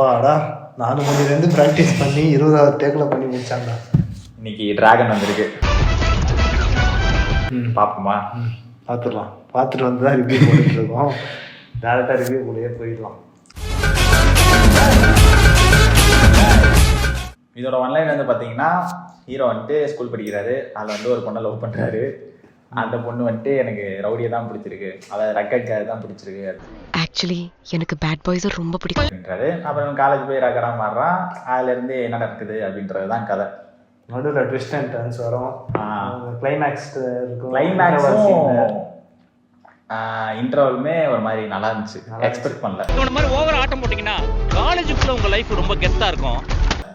அப்பாடா நாலு மணிலேருந்து ப்ராக்டிஸ் பண்ணி இருபதாவது டேக்கில் பண்ணி முடிச்சாங்க இன்னைக்கு டிராகன் வந்திருக்கு. ம். பாப்போமா? ம். பார்த்துடலாம் பார்த்துட்டு வந்து தான் ரிவ்யூ போட்டுட்டு இருக்கோம் டேரெக்டாக ரிவ்யூ கூடயே போயிடலாம். இதோட ஒன்லைன் வந்து பார்த்தீங்கன்னா ஹீரோ வந்துட்டு ஸ்கூல் படிக்கிறாரு. அதில் வந்து ஒரு பொண்ணை லவ் பண்ணுறாரு அந்த பொண்ணு வந்துட்டு எனக்கு ரவுடியை தான் பிடிச்சிருக்கு. அதாவது ரக்கட் கேர் தான் பிடிச்சிருக்கு. ஆக்சுவலி எனக்கு பேட் பாய்ஸை ரொம்ப பிடிக்கும். அப்படின்றாரு அப்புறம் காலேஜ் போய் ரக்கடா மாறுறான் அதுலேருந்து என்ன நடக்குது அப்படின்றது தான் கதை. நடுவில் ட்விஸ்ட் அண்ட் டர்ன்ஸ் வரும். கிளைமேக்ஸ் இருக்கும். கிளைமேக்ஸும் இன்டர்வலுமே ஒரு மாதிரி நல்லா இருந்துச்சு. எக்ஸ்பெக்ட் பண்ணல. இந்த மாதிரி ஓவர் ஆட்டம் போட்டீங்கன்னா காலேஜுக்குள்ள உங்க லைஃப் ரொம்ப கெத்தா இருக்கும்.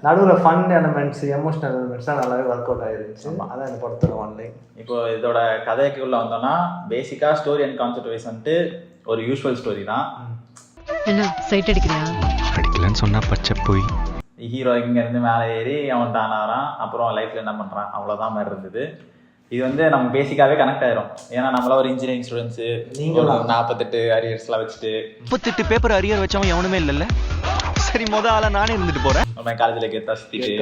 நடுவில் ஃபன் எலமெண்ட்ஸ் எமோஷனல் எலமெண்ட்ஸ் தான் நல்லாவே ஒர்க் அவுட் ஆயிருந்துச்சு. அதான் இந்த படத்தோட ஒன்லைன் இப்போ இதோட கதைக்குள்ள வந்தோம்னா பேசிக்காக ஸ்டோரி அண்ட் கான்செப்ட் வைஸ் வந்துட்டு ஒரு யூஸ்வல் ஸ்டோரி தான். என்ன சைட் அடிக்கிறியா? அடிக்கலன்னு சொன்னா பச்சை போய். ஹீரோ இங்கேருந்து மேலே ஏறி அவன் டான் ஆகிறான் அப்புறம் லைஃப்பில் என்ன பண்ணுறான் அவ்வளோதான் மாதிரி இருந்தது. இது வந்து நம்ம பேசிக்காவே கனெக்ட் ஆயிரும். ஏன்னா நம்மள ஒரு இன்ஜினியரிங் ஸ்டூடெண்ட்ஸு நீங்களா? நாற்பத்தெட்டு அரியர்ஸ்லாம் வச்சுட்டு. முப்பத்தெட்டு பேப்பர் அரியர் வச்சவன் எவனுமே இல்லைல்ல? சரி முத ஆளா நானே இருந்துட்டு போறேன். நம்ம காலேஜில் கெத்தா சுற்றிட்டு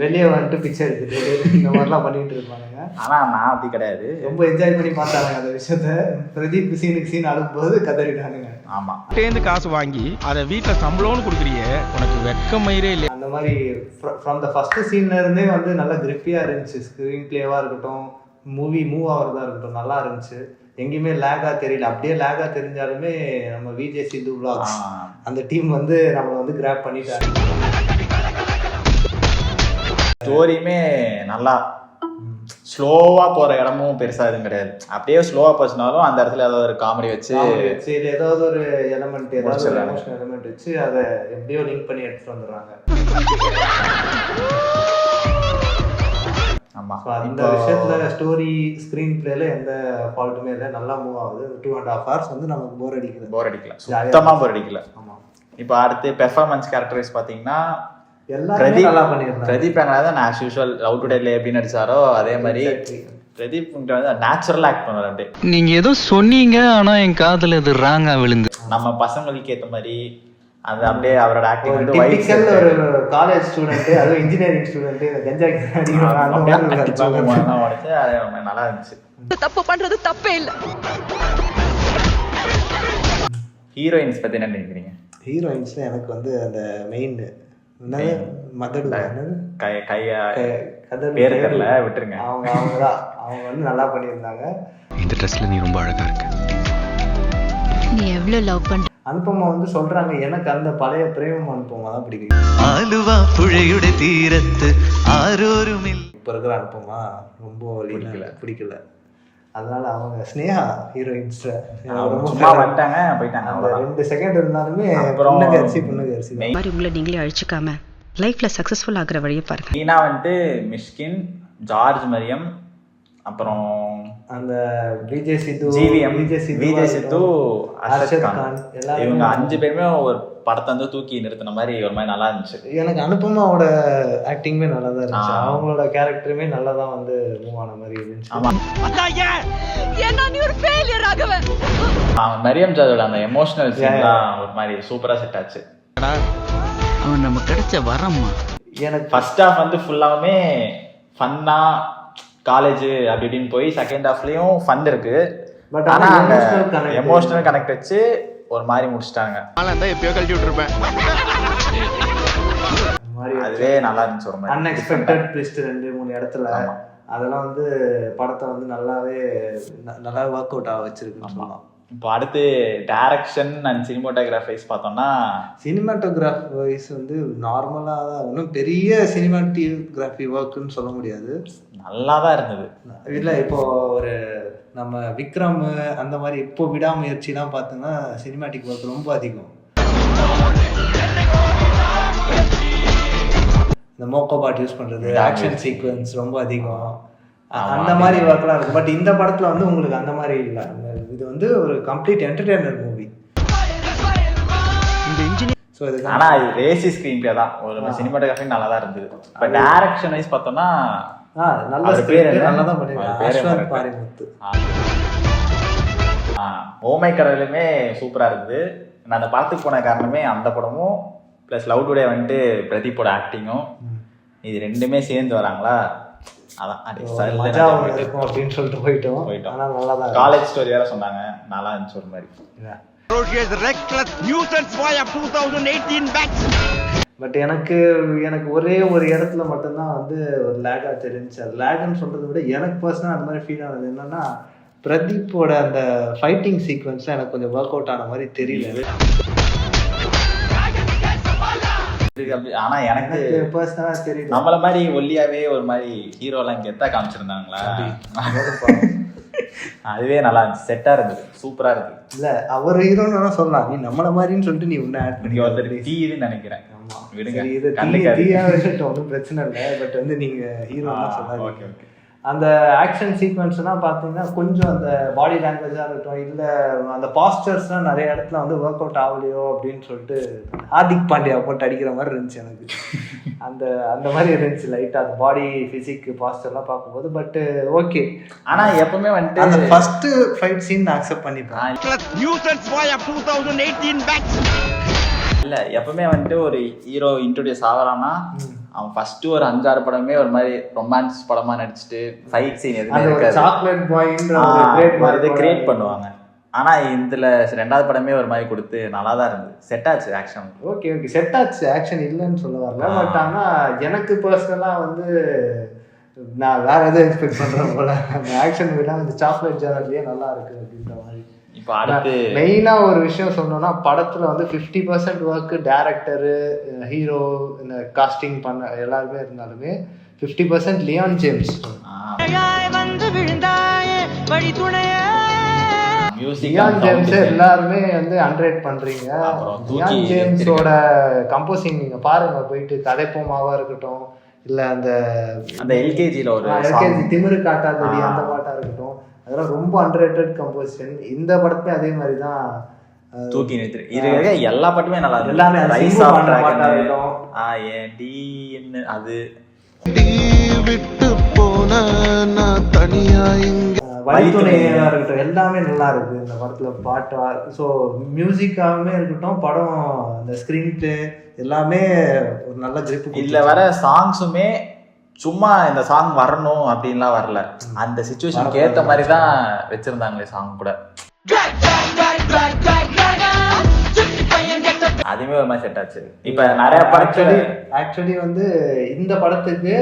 வெளியே வந்துட்டு பிக்சர் எடுத்துட்டு இந்த மாதிரிலாம் பண்ணிட்டு இருப்பானுங்க. ஆனால் நான் அப்படி கிடையாது. ரொம்ப என்ஜாய் பண்ணி பார்த்தாங்க அந்த விஷயத்த. பிரதீப் சீனுக்கு சீன் அழும்போது கதறிட்டானுங்க. ஆமாம் தேர்ந்து காசு வாங்கி அதை வீட்டில் சம்பளம்னு கொடுக்குறியே உனக்கு வெக்க மயிரே இல்லை அந்த மாதிரி ஃப்ரம் த ஃபர்ஸ்ட் சீன்ல இருந்தே வந்து நல்லா கிரிப்பியா இருந்துச்சு. ஸ்க்ரீன் பிளேவா இருக்கட்டும் மூவி மூவ் ஆகிறதா இருக்கட்டும் நல்லா இருந்துச்சு. எங்கேயுமே லேகா தெரியல. அப்படியே லேகா தெரிஞ்சாலுமே நம்ம விஜய் சித்து vlogs. அந்த டீம் வந்து நம்மளை வந்து கிராப் பண்ணிட்டாங்க ஸ்டோரியுமே நல்லா ஸ்லோவாக போகிற இடமும் பெருசாக எதுவும் கிடையாது. அப்படியே ஸ்லோவாக போச்சுனாலும் அந்த இடத்துல ஏதாவது ஒரு காமெடி வச்சு வச்சு இல்ல ஏதாவது ஒரு எலமெண்ட் ஏதாவது ஒரு. எமோஷனல் எலமெண்ட் வச்சு அதை எப்படியோ லிங்க் பண்ணி எடுத்துட்டு வந்துடுறாங்க. ஆமாம் ஸோ அந்த விஷயத்துல ஸ்டோரி ஸ்க்ரீன் பிளேல எந்த ஃபால்ட்டுமே இல்லை. நல்லா மூவ் ஆகுது. டூ அண்ட் ஹாஃப் ஹவர்ஸ் வந்து நமக்கு போர் அடிக்குது. போர் அடிக்கல. ஜாலியா சுத்தமாக போர் அடிக்கல. ஆமா. இப்போ அடுத்து பெர்ஃபார்மன்ஸ் கேரக்டரைஸ் பார்த்தீங்கன்னா எல்லாருமே பிரதீப் நல்லா பண்ணியிருந்தாங்க. Pradeep Ranganathan as usual love to டெல்லே எப்படி நடிச்சாரோ அதே மாதிரி. பிரதீப் வந்து நேச்சுரல் ஆக்ட் பண்ணுவார் அப்படியே. நீங்க ஏதோ சொன்னீங்க ஆனா என் காதுல அது ராங்கா விழுந்து. நம்ம பசங்களுக்கு ஏற்ற மாதிரி அந்த அப்படியே அவரோட ஆக்டிங் வந்து டிபிக்கல் ஒரு காலேஜ் ஸ்டூடெண்ட் அதுவும் இன்ஜினியரிங் ஸ்டூடெண்ட் கஞ்சா உடைச்சு அது நல்லா இருந்துச்சு. தப்பு பண்றது தப்பே இல்ல. ஹீரோயின்ஸ் பத்தி என்ன நினைக்கிறீங்க? ஹீரோயின்ஸ்ல எனக்கு வந்து அந்த மெயின் மதடு? கை கையா பேரு. தெரியல விட்டுருங்க. அவங்க அவங்க தான். அவங்க வந்து நல்லா பண்ணியிருந்தாங்க. இந்த ட்ரெஸ்ல நீ ரொம்ப அழகா இருக்க. நீ எவ்வளவு லவ் பண்ற அனுப்பம்மா வந்து சொல்றாங்க எனக்கு அந்த பழைய பிரேமம் அனுப்பமா தான் பிடிக்கும். ஆலுவா புழையுடைய தீரத்து ஆரோரும் இப்ப இருக்கிற அனுப்பமா ரொம்ப பிடிக்கல. பிடிக்கல. அதனால அவங்க ஸ்னேகா ஹீரோயின்ஸ் வந்துட்டாங்க போயிட்டாங்க அந்த ரெண்டு செகண்ட் இருந்தாலுமே பொண்ணுக்கு அரிசி பொண்ணுக்கு அரிசி மாதிரி உங்களை நீங்களே அழிச்சுக்காம லைஃப்ல சக்சஸ்ஃபுல் ஆகுற வழியை பாருங்க. நீனா வந்துட்டு மிஷ்கின் ஜார்ஜ் மரியம் அப்புறம் அந்த விஜய் சித்து ஜிவிஎம் விஜய் சித்து விஜய் சித்து அர்ஷத் கான் இவங்க அஞ்சு பேருமே ஒரு படத்தை வந்து தூக்கி நிறுத்தின மாதிரி ஒரு மாதிரி நல்லா இருந்துச்சு. எனக்கு அனுப்பமாவோட ஆக்டிங்குமே நல்லா தான் இருந்துச்சு. அவங்களோட கேரக்டருமே நல்லா தான் வந்து மூவ் ஆன மாதிரி இருந்துச்சு. ஆமா. மரியம் ஜாதோட அந்த எமோஷனல் சீன் தான் ஒரு மாதிரி சூப்பரா செட் ஆச்சு. அவன் நம்ம கிடைச்ச வரம்மா. எனக்கு ஃபர்ஸ்ட் ஹாஃப் வந்து ஃபுல்லாவுமே ஃபன்னா காலேஜ் அப்படி இப்படின்னு போய் செகண்ட் ஹாஃப்லயும் ஃபன் இருக்கு. But ஆனா ஆனா அந்த emotional connect எமோஷனல் கனெக்ட் வச்சு ஒரு மாதிரி முடிச்சிட்டாங்க இருந்தா எப்பயோ கழட்டி விட்டுருப்பேன். அதுவே நல்லா இருந்துச்சு ஒரு மாதிரி. அன்எக்ஸ்பெக்டட் ட்விஸ்ட் ரெண்டு மூணு இடத்துல. அதெல்லாம் வந்து படத்தை வந்து நல்லாவே ந- நல்லா ஒர்க் அவுட் ஆக வச்சிருக்குன்னு சொல்லலாம். இப்போ அடுத்து டைரக்ஷன் அண்ட் சினிமோட்டோகிராஃபைஸ் பார்த்தோம்னா சினிமாட்டோகிராஃபி வைஸ் வந்து நார்மலாக தான் ஒன்றும் பெரிய சினிமாட்டோகிராஃபி ஒர்க்குன்னு சொல்ல முடியாது. நல்லா தான் இருந்தது. இல்லை இப்போ ஒரு நம்ம விக்ரம் அந்த மாதிரி இப்போ விடாமுயற்சிலாம் பார்த்தோன்னா சினிமாட்டிக் ஒர்க் ரொம்ப அதிகம். இந்த மோக்கோ பாட் யூஸ் பண்ணுறது ஆக்ஷன் சீக்வன்ஸ் ரொம்ப அதிகம். அந்த மாதிரி ஒர்க்லாம் இருக்கும் பட் இந்த படத்தில் வந்து உங்களுக்கு அந்த மாதிரி இல்லை. இது வந்து ஒரு கம்ப்ளீட் என்டர்டெய்னர் மூவி இந்த இன்ஜினியர் ஸோ இதுக்கு ஆனா இது ரேசி ஸ்க்ரீன் பிளே தான். ஒரு சினிமாட்டோகிராஃபி நல்லா தான் இருந்தது. இப்போ டைரக்ஷன் வைஸ் பார்த்தோம்னா நல்ல பேர் என்ன? நல்லா தான் பண்ணிருக்காங்க பாரிமுத்து ஓமை கடலுமே சூப்பரா இருக்குது. நான் அந்த படத்துக்கு போன காரணமே அந்த படமும் ப்ளஸ் லவ் டுடே வந்துட்டு பிரதீப்போட ஆக்டிங்கும் இது ரெண்டுமே சேர்ந்து வராங்களா? அதான் அப்படின்னு சொல்லிட்டு போயிட்டோம். நல்லா தான் காலேஜ் ஸ்டோரி வேற சொன்னாங்க. நல்லா இருந்துச்சு ஒரு மாதிரி. பட் எனக்கு எனக்கு ஒரே ஒரு இடத்துல மட்டும்தான் வந்து ஒரு லேகாக தெரிஞ்சு அது லேக்னு சொல்கிறத விட எனக்கு பர்சனலாக அந்த மாதிரி ஃபீல் ஆனது என்னன்னா பிரதீப்போட அந்த ஃபைட்டிங் சீக்வன்ஸ்லாம் எனக்கு கொஞ்சம் ஒர்க் அவுட் ஆன மாதிரி தெரியல. ஆனா எனக்கு பர்சனலாக தெரியல. நம்மள மாதிரி ஒல்லியாவே ஒரு மாதிரி ஹீரோ எல்லாம் கெத்தா காமிச்சிருந்தாங்களா? அதுவே நல்லா இருந்துச்சு. செட்டா இருந்தது. சூப்பரா இருந்தது. இல்ல அவர் ஹீரோன்னு வேணா சொல்லலாம். நீ நம்மள மாதிரின்னு சொல்லிட்டு நீ உன்ன ஆட் ஒருத்தர் தீயுதுன்னு நினைக்கிறேன். ஒன்றும் பிரச்சனை இல்லை. பட் வந்து நீங்க ஹீரோ சொல்லாதீங்க. அந்த ஆக்ஷன் சீக்வன்ஸ்லாம் பார்த்தீங்கன்னா கொஞ்சம் அந்த பாடி லாங்குவேஜாக இருக்கட்டும் இல்லை அந்த பாஸ்டர்ஸ்லாம் நிறைய இடத்துல வந்து ஒர்க் அவுட் ஆகலையோ அப்படின்னு சொல்லிட்டு ஹார்திக் பாண்டியா போட்டு அடிக்கிற மாதிரி இருந்துச்சு எனக்கு. அந்த அந்த மாதிரி இருந்துச்சு லைட்டாக அந்த பாடி ஃபிசிக் பாஸ்டர்லாம் பார்க்கும்போது பட் ஓகே ஆனா எப்பவுமே அந்த வந்துட்டு ஃபர்ஸ்ட் ஃபைட் சீன் நான் அக்செப்ட் பண்ணிப்பேன். இல்ல எப்பவுமே வந்துட்டு ஒரு ஹீரோ இன்ட்ரோடியூஸ் ஆகிறான்னா அவன் ஃபர்ஸ்ட் ஒரு அஞ்சாறு படமே ஒரு மாதிரி ரொமான்ஸ் படமா நடிச்சுட்டு ஃபைட் சீன் எதுவுமே இருக்காது. சாக்லேட் mark கிரியேட் பண்ணுவாங்க. ஆனா இதுல ரெண்டாவது படமே ஒரு மாதிரி கொடுத்து நல்லா தான் இருந்தது. செட் ஆச்சு ஆக்ஷன் ஓகே ஓகே செட் ஆச்சு ஆக்ஷன் இல்லைன்னு சொல்ல வரல. பட் ஆனா எனக்கு பர்சனலாக வந்து நான் வேற எதுவும் எக்ஸ்பெக்ட் பண்றேன் போல. அந்த ஆக்ஷன் விட அந்த சாக்லேட் ஜானர்லயே நல்லா இருக்கு அப்படின்ற மாதிரி. இப்போ அடுத்து மெயினா ஒரு விஷயம் சொன்னோம்னா படத்துல வந்து fifty percent work director hero இந்த காஸ்டிங் பண்ண எல்லாருமே இருந்தாலுமே ஃபிஃப்டி பர்சன்ட் லியான் ஜேம்ஸ் வந்து விழுந்தாயே வழி லியான் ஜேம்ஸ். எல்லாருமே வந்து அண்ட்ரேட் பண்றீங்க லியான் ஜேம்ஸோட கம்போசிங் நீங்க பாருங்க போயிட்டு கதைப்போமாவா இருக்கட்டும் இல்ல அந்த அந்த எல்கேஜில ஒரு எல்கேஜி. திமிரு காட்டாதடி. அந்த பாட்டா ரொம்ப அண்டர்ரேட்டட் கம்போசிஷன் இந்த படத்துலயும் அதே மாதிரி தான் தூக்கி நிறுத்து இது இருக்க எல்லா பாட்டுமே நல்லா இருந்தது. எல்லாமே ரைஸ் ஆஃப் அது. விட்டு போன நான் தனியா இங்க அஹ், வழித்துணையா இருக்கட்டும் எல்லாமே நல்லா இருக்கு இந்த படத்துல பாட்டா. ஸோ மியூசிக்காகவுமே இருக்கட்டும் படம் அந்த ஸ்கிரீன் பிளே எல்லாமே ஒரு நல்ல கிரிப் இதுல வர சாங்ஸுமே சும்மா இந்த சாங் வரணும் அப்படின்லாம் வரல. அந்த சுச்சுவேஷனுக்கு ஏத்த மாதிரி தான் வச்சிருந்தாங்களே சாங் கூட. அதுவுமே ஒரு மாதிரி செட் ஆச்சு. இப்ப நிறைய படத்துல ஆக்சுவலி வந்து இந்த படத்துக்கு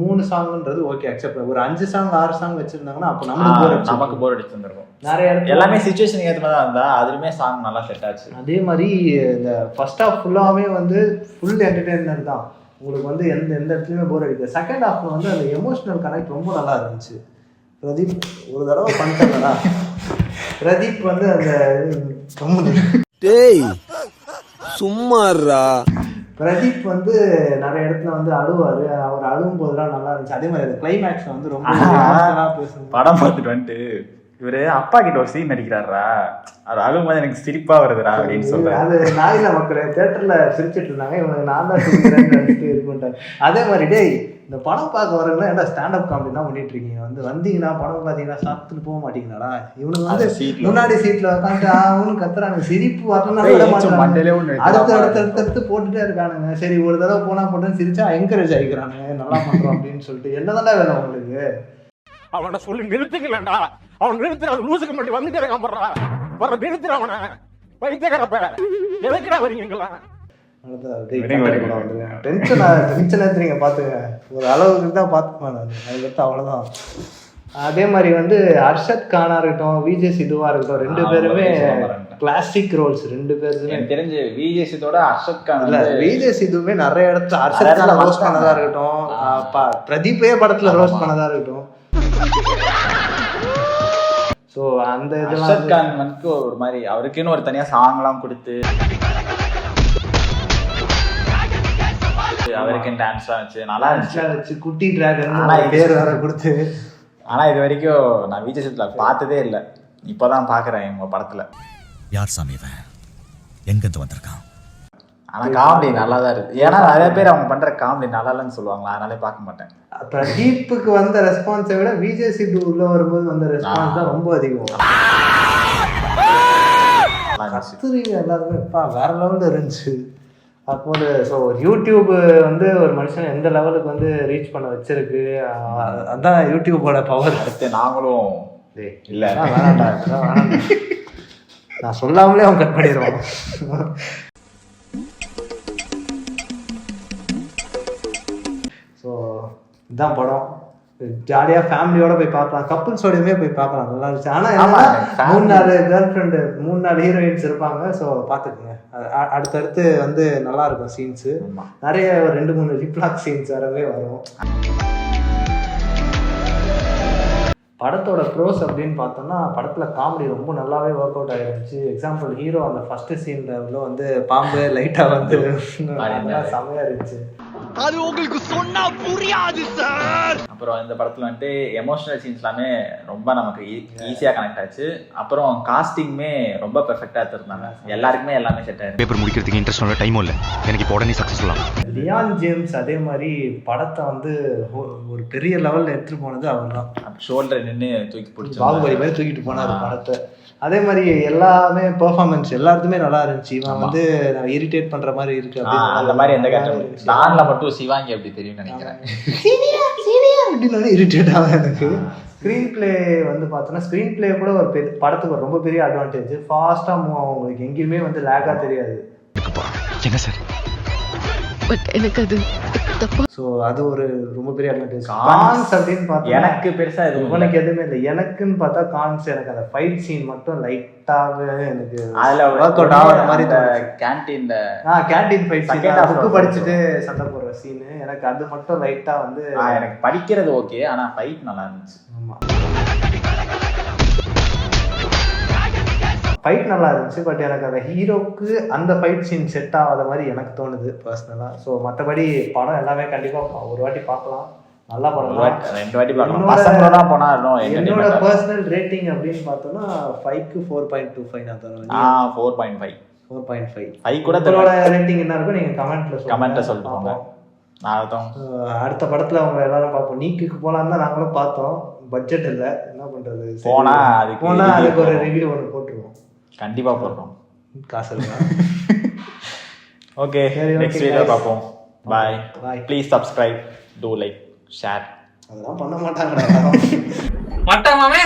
மூணு சாங்ன்றது ஓகே அக்செப்ட் ஒரு அஞ்சு சாங் ஆறு சாங் வச்சிருந்தாங்கன்னா அப்போ நமக்கு. நமக்கு போர் அடிச்சிருந்திருக்கும். நிறைய இடத்துல எல்லாமே சுச்சுவேஷனுக்கு ஏத்த மாதிரி தான் இருந்தா அதுலயுமே சாங் நல்லா செட் ஆச்சு. அதே மாதிரி இந்த ஃபர்ஸ்ட் ஹாஃப் ஃபுல்லாகவே வந்து ஃபுல் என்டர்டெயின்மெண்ட் தான். உங்களுக்கு வந்து எந்த எந்த இடத்துலையுமே போர் அடிக்காது. செகண்ட் ஹாஃப்ல வந்து அந்த எமோஷனல் கனெக்ட் ரொம்ப நல்லா இருந்துச்சு. பிரதீப் ஒரு தடவை பண்ணிட்டேன்டா பிரதீப் வந்து அந்த ரொம்ப டேய் சும்மாறா பிரதீப் வந்து நிறைய இடத்துல வந்து அழுவாரு. அவர் அழுவும் போதெல்லாம் நல்லா இருந்துச்சு. அதே மாதிரி அந்த கிளைமேக்ஸ்ல வந்து ரொம்ப படம் பார்த்துட்டு வந்துட்டு இவரு அப்பா கிட்ட ஒரு சீன் நடிக்கிறாரா அது அழுகும் போது எனக்கு சிரிப்பா வருதுடா அப்படின்னு சொல்றாரு. அது நாயில மக்கள் தியேட்டர்ல சிரிச்சிட்டு இருந்தாங்க. இவனுக்கு நான் தான் இது அதே மாதிரி டேய் இந்த படம் பார்க்க வரவங்க ஏன்டா ஸ்டாண்டப் காமெடி தான் பண்ணிட்டு இருக்கீங்க வந்து வந்தீங்கன்னா படம் பார்த்தீங்கன்னா சாப்பிட்டுட்டு போக மாட்டீங்களாடா? இவனுக்கு வந்து முன்னாடி சீட்ல உட்காந்து அவனு கத்துறானுங்க. சிரிப்பு வைக்கலாம் அடுத்து. அடுத்து அடுத்து அடுத்து போட்டுட்டே இருக்கானுங்க. சரி ஒரு தடவை போனா போட்டுன்னு சிரிச்சா என்கரேஜ் ஆகிக்கிறானுங்க நல்லா பண்றோம் அப்படின்னு சொல்லிட்டு. என்னதான்டா வேணும் உங்களுக்கு? அவனை சொல்லி நிறுத்துக்கலடா. அவன் நிறுத்துற லூசுக்கு மட்டும் வந்துட்டே இருக்கான் போடுறா வர நிறுத்துற அவனை. வைத்தியக்காரப்ப எதுக்குடா வரீங்களா. டென்ஷன் டென்ஷன் ஏற்றுறீங்க பார்த்துங்க ஒரு அளவுக்கு தான் பார்த்துப்பேன் நான் அதுக்கடுத்து அவ்வளோதான் அதே மாதிரி வந்து அர்ஷத் கானா இருக்கட்டும் விஜய் சிதுவா இருக்கட்டும் ரெண்டு பேருமே. கிளாசிக் ரோல்ஸ் ரெண்டு பேருமே எனக்கு தெரிஞ்சு விஜய் சித்தோட அர்ஷத் கான் இல்ல விஜய் சிதுவுமே நிறைய இடத்துல அர்ஷத் கானா ரோஸ் பண்ணதா. இருக்கட்டும் ஆ. ஆ, ப- பிரதீப்பே படத்துல. ரோஸ் பண்ணதா இருக்கட்டும் ஸோ அந்த இதெல்லாம் அர்ஷத் வந்து- கான் வந்து ஒரு மாதிரி அவருக்குன்னு ஒரு தனியா சாங்லாம் கொடுத்து அவருக்குன்னு டான்ஸ்லாம் வச்சு நல்லா இருந்துச்சு. குட்டி டிராகன் ஆனா இது- பேர் வேற கொடுத்து. ஆனா இது வரைக்கும் நான் விஜய் சித்ல பார்த்ததே இல்லை. இப்பதான் பாக்குறேன் உங்க படத்துல. யார் சாமி இவன்? எங்கிருந்து வந்திருக்கான்? ஆனா காமெடி நல்லா தான் இருக்கு. ஏன்னா நிறைய பேர் அவங்க பண்ற காமெடி நல்லா இல்லைன்னு சொல்லுவாங்களா அதனாலே பார்க்க மாட்டேன். பிரதீப்புக்கு வந்த ரெஸ்பான்ஸை விட விஜய் சித்து உள்ள வரும்போது வந்த ரெஸ்பான்ஸ் தான் ரொம்ப அதிகம். கஸ்தூரி எல்லாருமே பா வேற லெவலில் இருந்துச்சு. அப்போது ஸோ யூடியூப் வந்து ஒரு மனுஷன் எந்த லெவலுக்கு வந்து ரீச் பண்ண வச்சிருக்கு அதான் யூடியூபோட பவர் அடுத்து நாங்களும் இல்ல. வேணாம்டா. நான் சொல்லாமலே அவன் கட் பண்ணிடுவான் ஸோ இதுதான் படம் ஜாலியாக ஃபேமிலியோட போய் பார்க்கலாம். கப்புள்ஸோடையுமே போய் பார்க்கலாம். நல்லா இருந்துச்சு. family- மூணு நாலு கேர்ள் ஃப்ரெண்டு மூணு நாலு ஹீரோயின்ஸ் இருப்பாங்க. ஸோ பார்த்துக்குங்க. அடுத்தடுத்து வந்து நல்லா இருக்கும் சீன்ஸு. நிறைய ரெண்டு மூணு லிப்லாக் சீன்ஸ் வரவே வரும். படத்தோட ப்ரோஸ் அப்படின்னு பார்த்தோம்னா படத்தில் காமெடி ரொம்ப நல்லாவே ஒர்க் அவுட் ஆகிருந்துச்சு எக்ஸாம்பிள் ஹீரோ அந்த ஃபர்ஸ்ட் சீன்ல வந்து பாம்பு லைட்டாக வந்து செமையாக இருந்துச்சு. அது உங்களுக்கு சொன்னா புரியாது சார் அப்புறம் இந்த படத்துல வந்துட்டு எமோஷனல் சீன்ஸ் எல்லாமே ரொம்ப நமக்கு ஈஸியா கனெக்ட் ஆச்சு. அப்புறம் காஸ்டிங்குமே ரொம்ப பெர்ஃபெக்டா எடுத்திருந்தாங்க. எல்லாருக்குமே எல்லாமே செட் ஆயிருக்கு பேப்பர் முடிக்கிறதுக்கு இன்ட்ரெஸ்ட் டைமும் இல்லை. எனக்கு இப்போ உடனே சக்ஸஸ்ஃபுல்லாக லியான் ஜேம்ஸ் அதே மாதிரி படத்தை வந்து ஒரு பெரிய லெவலில் எடுத்துட்டு போனது அவர் தான் ஷோல்டர் நின்று தூக்கி பிடிச்சி பாகுபலி மாதிரி. தூக்கிட்டு போனார் படத்தை. அதே மாதிரி எல்லாமே பெர்ஃபார்மன்ஸ் எல்லாருக்குமே நல்லா இருந்துச்சு. இவன் வந்து இரிட்டேட் பண்ற மாதிரி இருக்கு அப்படின்னு அந்த மாதிரி எந்த இருந்துச்சு. டான்ல மட்டும் சிவாங்கி அப்படி தெரியும்னு நினைக்கிறேன். அப்படின்னு இரிட்டேட் ஆகும் எனக்கு. ஸ்க்ரீன் ப்ளே வந்து பார்த்தோன்னா ஸ்க்ரீன் ப்ளே கூட ஒரு பெரிய படத்துக்கு ஒரு ரொம்ப பெரிய அட்வான்டேஜ் ஃபாஸ்ட்டாக மூவ் ஆகும். உங்களுக்கு எங்கேயுமே வந்து லேக்காக தெரியாது. என்ன சார்? பட் எனக்கு அது ஸோ அது ஒரு ரொம்ப பெரிய அட்வான்டேஜ் கான்ஸ் அப்படின்னு பார்த்தா எனக்கு பெருசா எதுவும் இல்லை. உனக்கு எதுவுமே இல்லை. எனக்குன்னு பார்த்தா கான்ஸ் எனக்கு அந்த ஃபைட் சீன் மட்டும் லைட்டாகவே எனக்கு அதுல ஒர்க் அவுட் ஆகாத மாதிரி. கேன்டீன்ல ஆ கேண்டீன் ஃபைட் சீன் புக்கு படிச்சுட்டு சண்டை போடுற சீனு எனக்கு அது மட்டும் லைட்டா வந்து எனக்கு படிக்கிறது ஓகே ஆனா ஃபைட் நல்லா இருந்துச்சு. ஆமா. ஃபைட் நல்லா இருந்துச்சு பட் எனக்கு அந்த ஹீரோக்கு அந்த ஃபைட் சீன் செட் ஆகாத மாதிரி எனக்கு தோணுது பர்சனலாக ஸோ மற்றபடி படம் எல்லாமே கண்டிப்பாக ஒரு வாட்டி பார்க்கலாம். நல்ல படம் ரெண்டு வாட்டி பார்க்கலாம். பசங்களோட போனா என்னோட. பர்சனல் ரேட்டிங் அப்படின்னு பார்த்தோம்னா ஃபைவ்க்கு ஃபோர் பாயிண்ட் டூ ஃபைவ் நான் தருவேன். ஆ four point five four point five five கூட ரேட்டிங் என்ன இருக்கும் நீங்கள் கமெண்ட்ல கமெண்ட்ல சொல்லிட்டு அடுத்த படத்துல அவங்க எல்லாரும் பார்ப்போம். நீக்குக்கு போலாம் தான் நாங்களும் பார்த்தோம். பட்ஜெட் இல்ல. என்ன பண்றது? சரி. போனா அதுக்கு போனா review அதுக்கு ஒரு. ரிவ்யூ ஒன்று போட்டுருவோம். கண்டிப்பா போடுறோம். காசு இருக்கா ஓகே சரி, நெக்ஸ்ட் வீடியோ. பார்ப்போம். Bye Bye. Please subscribe to like share அதெல்லாம் பண்ண மாட்டாங்கடா. யாரும் மட்டமாமே